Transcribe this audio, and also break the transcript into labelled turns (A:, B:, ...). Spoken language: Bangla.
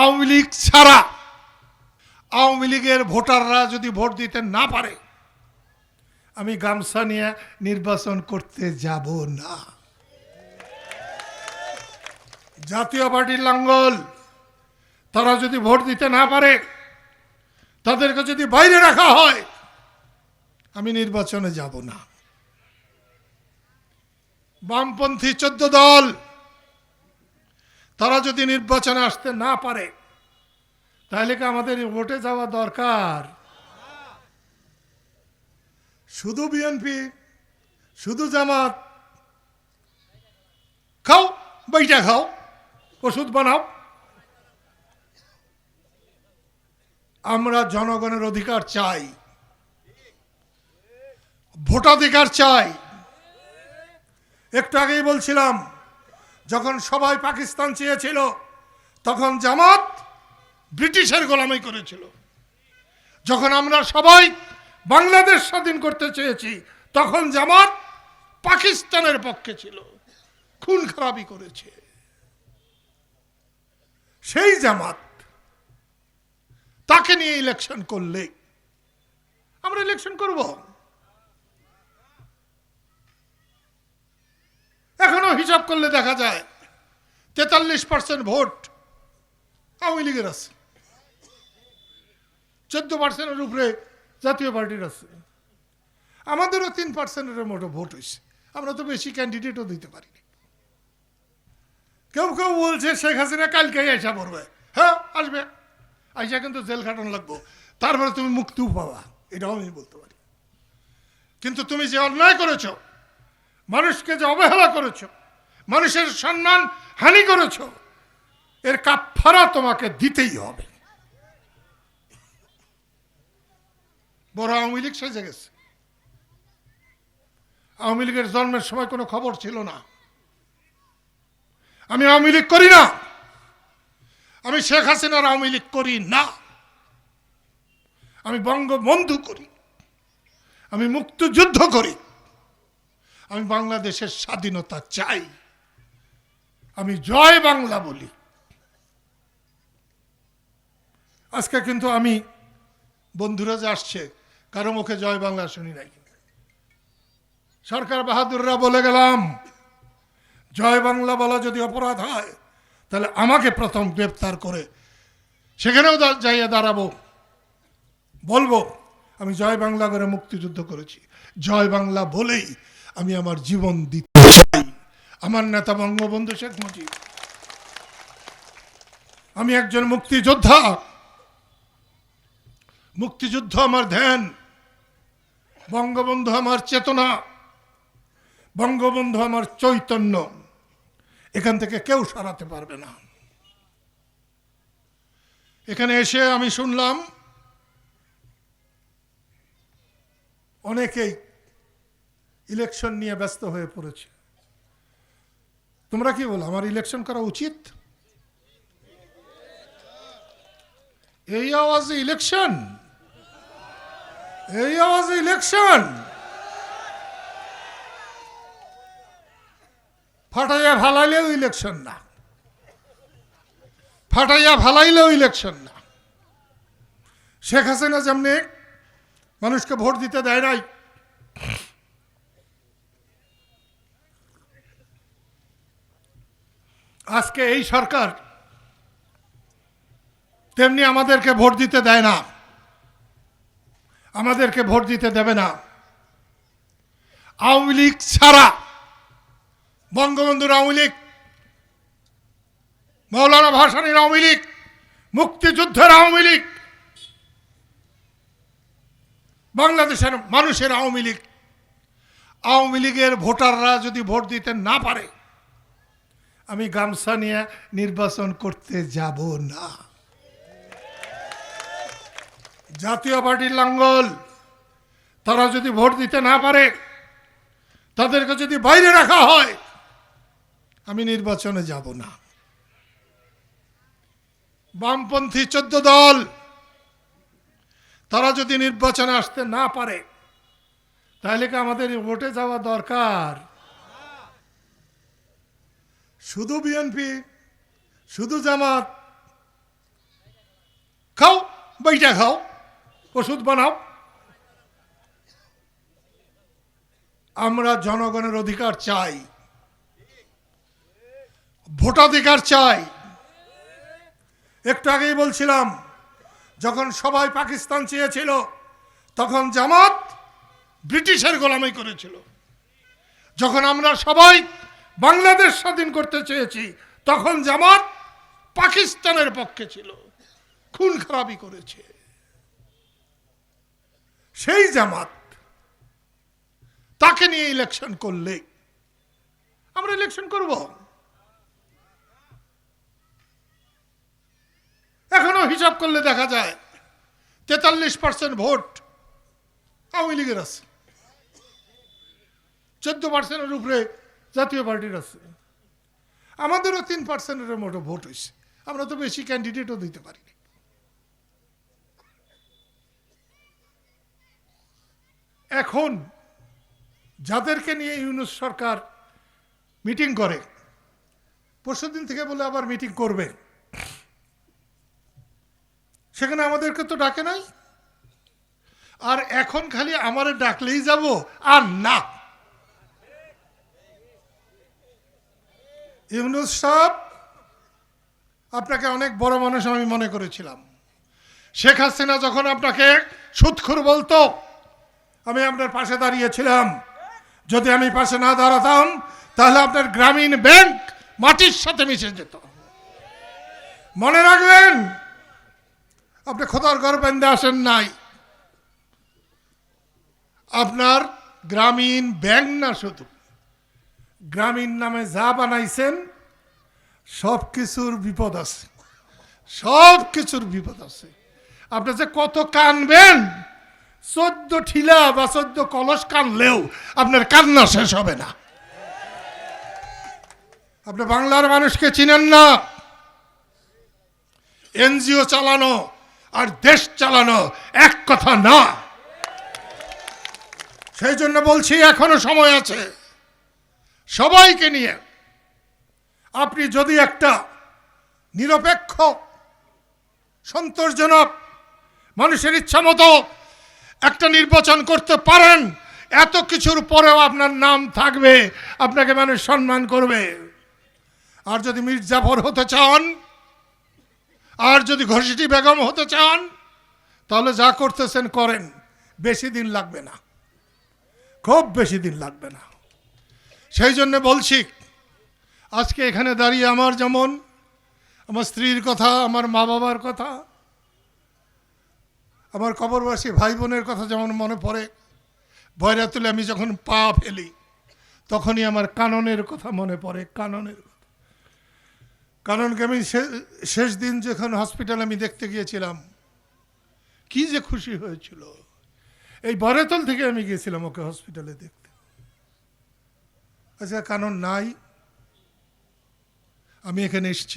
A: আওয়ামী লীগ ছাড়া আওয়ামী লীগের ভোটাররা যদি ভোট দিতে না পারে, আমি গামছা নিয়ে নির্বাচন করতে যাব না। জাতীয় পার্টির লাঙ্গল, তারা যদি ভোট দিতে না পারে, তাদেরকে যদি বাইরে রাখা হয়, আমি নির্বাচনে যাব না। বামপন্থী চোদ্দ দল তারা যদি নির্বাচনে আসতে না পারে, তাহলে কি আমাদের ভোটে যাওয়া দরকার? শুধু বিএনপি, শুধু জামাত। খাও, বইটা খাও, ওষুধ বানাও। আমরা জনগণের অধিকার চাই, ভোটাধিকার চাই। একটু আগেই বলছিলাম যখন সবাই পাকিস্তান চেয়েছিল, তখন জামাত ব্রিটিশের গোলামি করেছিল। যখন আমরা সবাই বাংলাদেশ স্বাধীন করতে চেয়েছি, তখন জামাত পাকিস্তানের পক্ষে ছিল, খুন খারাপি করেছে। সেই জামাত তাকে নিয়ে ইলেকশন করলে আমরা ইলেকশন করব। এখনও হিসাব করলে দেখা যায়, তেতাল্লিশ পার্সেন্ট ভোট আওয়ামী লীগের আছে। চোদ্দ পার্সেন্টের উপরে জাতীয় পার্টির আছে। আমাদেরও তিন পার্সেন্টের মতো ভোট হয়েছে। আমরা তো বেশি ক্যান্ডিডেটও দিতে পারিনি। কেউ কেউ বলছে, শেখ হাসিনা কালকেই আইসা পড়বে হ্যাঁ আসবে। আইসা কিন্তু জেল খাটানো লাগবো। তারপরে তুমি মুক্তিও পাবা। এটাও আমি বলতে পারি। কিন্তু তুমি যে অন্যায় করেছ মানুষকে যে অবহেলা করেছ, মানুষের সম্মান হানি করেছ, এর কাফারা তোমাকে দিতেই হবে। বড় আওয়ামী লীগ সেজে গেছে। আওয়ামী লীগের জন্মের সময় কোনো খবর ছিল না। আমি আওয়ামী লীগ করি না। আমি শেখ হাসিনার আওয়ামী লীগ করি না। আমি বঙ্গবন্ধু করি। আমি মুক্তিযুদ্ধ করি। আমি বাংলাদেশের স্বাধীনতা চাই। আমি জয় বাংলা বলি। আজকে কিন্তু আমি বন্ধুরা যে আসছে, কারও মুখে জয় বাংলা শুনি নাই। সরকার বাহাদুররা বলে গেলাম, জয় বাংলা বলা যদি অপরাধ হয়, তাহলে আমাকে প্রথম গ্রেপ্তার করে সেখানেও যাইয়া দাঁড়াবো। বলব, আমি জয় বাংলা করে মুক্তিযুদ্ধ করেছি। জয় বাংলা বলেই আমি আমার জীবন দিতে চাই। আমার নেতা বঙ্গবন্ধু শেখ মুজিব। আমি একজন মুক্তিযোদ্ধা। মুক্তিযুদ্ধ আমার ধ্যান। বঙ্গবন্ধু আমার চেতনা। বঙ্গবন্ধু আমার চৈতন্য। এখান থেকে কেউ সরাতে পারবে না। এখানে এসে আমি শুনলাম, অনেকেই ইলেকশন নিয়ে ব্যস্ত হয়ে পড়েছে। তোমরা কি বলো, আমার ইলেকশন করা উচিত? এই আওয়াজে ইলেকশন? এই আওয়াজে ইলেকশন? ফাটাইয়া ভালাইলেও ইলেকশন না। ফাটাইয়া ভালাইলেও ইলেকশন না। শেখ হাসিনা যেমনি মানুষকে ভোট দিতে দেয় নাই আজকে এই সরকার তেমনি আমাদেরকে ভোট দিতে দেয় না। আমাদেরকে ভোট দিতে দেবে না। আওয়ামী লীগ ছাড়া, বঙ্গবন্ধুর আওয়ামী লীগ, মৌলানা ভাসানীর আওয়ামী লীগ, মুক্তিযুদ্ধের আওয়ামী লীগ, বাংলাদেশের মানুষের আওয়ামী লীগ, আওয়ামী লীগের ভোটাররা যদি ভোট দিতে না পারে আমি গামছা নিয়ে নির্বাচন করতে যাব না। জাতীয় পার্টির লাঙ্গল, তারা যদি ভোট দিতে না পারে, তাদেরকে যদি বাইরে রাখা হয়, আমি নির্বাচনে যাব না। বামপন্থী চোদ্দ দল, তারা যদি নির্বাচনে আসতে না পারে, তাহলে কি আমাদের ভোটে যাওয়া দরকার? শুধু বিএনপি শুধু জামাত। খাও, বইটা খাও, ওষুধ বানাও। আমরা জনগণের অধিকার চাই। ভোটাধিকার চাই। একটু আগেই বলছিলাম, যখন সবাই পাকিস্তান চেয়েছিল, তখন জামাত ব্রিটিশের গোলামি করেছিল। যখন আমরা সবাই বাংলাদেশ স্বাধীন করতে চেয়েছি, তখন জামাত পাকিস্তানের পক্ষে ছিল। খুন খারাপি করেছে। সেই জামাত তাকে নিয়ে ইলেকশন করলে আমরা ইলেকশন করব। এখনও হিসাব করলে দেখা যায়, তেতাল্লিশ পার্সেন্ট ভোট আওয়ামী লীগের আছে। চোদ্দ পার্সেন্টের উপরে জাতীয় পার্টির আছে। আমাদেরও তিন পার্সেন্টের মতো ভোট হয়েছে। আমরা তো বেশি ক্যান্ডিডেটও দিতে পারিনি। এখন যাদেরকে নিয়ে ইউনুস সরকার মিটিং করে, পরশুদিন থেকে বলে আবার মিটিং করবে। সেখানে আমাদেরকে তো ডাকে নাই। আর এখন খালি আমারে ডাকলেই যাব, আর না। ইউনুস সাহেব, আপনাকে অনেক বড় মানুষ আমি মনে করেছিলাম। শেখ হাসিনা যখন আপনাকে সুৎখুর বলতো, আমি আপনার পাশে দাঁড়িয়েছিলাম। যদি আমি পাশে না দাঁড়াতাম, তাহলে আপনার গ্রামীণ ব্যাংক মাটির সাথে মিশে যেত। মনে রাখবেন, আপনি খোদার বেঁধে আসেন নাই। আপনার গ্রামীণ ব্যাংক না শুধু গ্রামীণ নামে যা বানাইছেন, সব কিছুর বিপদ আছে। সব কিছুর বিপদ আছে। আপনি যে কত কানবেন, চোদ্দ ঠিলা বা চোদ্দ কলস কানলেও আপনার কান্না শেষ হবে না। আপনি বাংলার মানুষকে চিনেন না। এনজিও চালানো আর দেশ চালানো এক কথা না। সেই জন্য বলছি এখনও সময় আছে। সবাইকে নিয়ে আপনি যদি একটা নিরপেক্ষ, সন্তোষজনক মানুষের ইচ্ছা মতো একটা নির্বাচন করতে পারেন, এত কিছুর পরেও আপনার নাম থাকবে, আপনাকে মানুষ সম্মান করবে। আর যদি মির্জাফর হতে চান, আর যদি ঘষিটি বেগম হতে চান, তাহলে যা করতেছেন করেন, বেশি দিন লাগবে না। খুব বেশি দিন লাগবে না। সেই জন্যে বলছি, আজকে এখানে দাঁড়িয়ে আমার যেমন, আমার স্ত্রীর কথা, আমার মা বাবার কথা, আমার কবরবাসী ভাই বোনের কথা যেমন মনে পড়ে ভয়রা তুলে আমি যখন পা ফেলি, তখনই আমার কাননের কথা মনে পড়ে, কাননের কথা। কাননকে আমি শেষ দিন যখন হসপিটালে আমি দেখতে গিয়েছিলাম, কি যে খুশি হয়েছিল। এই বরেতল থেকে আমি গিয়েছিলাম ওকে হসপিটালে দেখতে। আচ্ছা কারণ নাই। আমি এখানে এসেছি।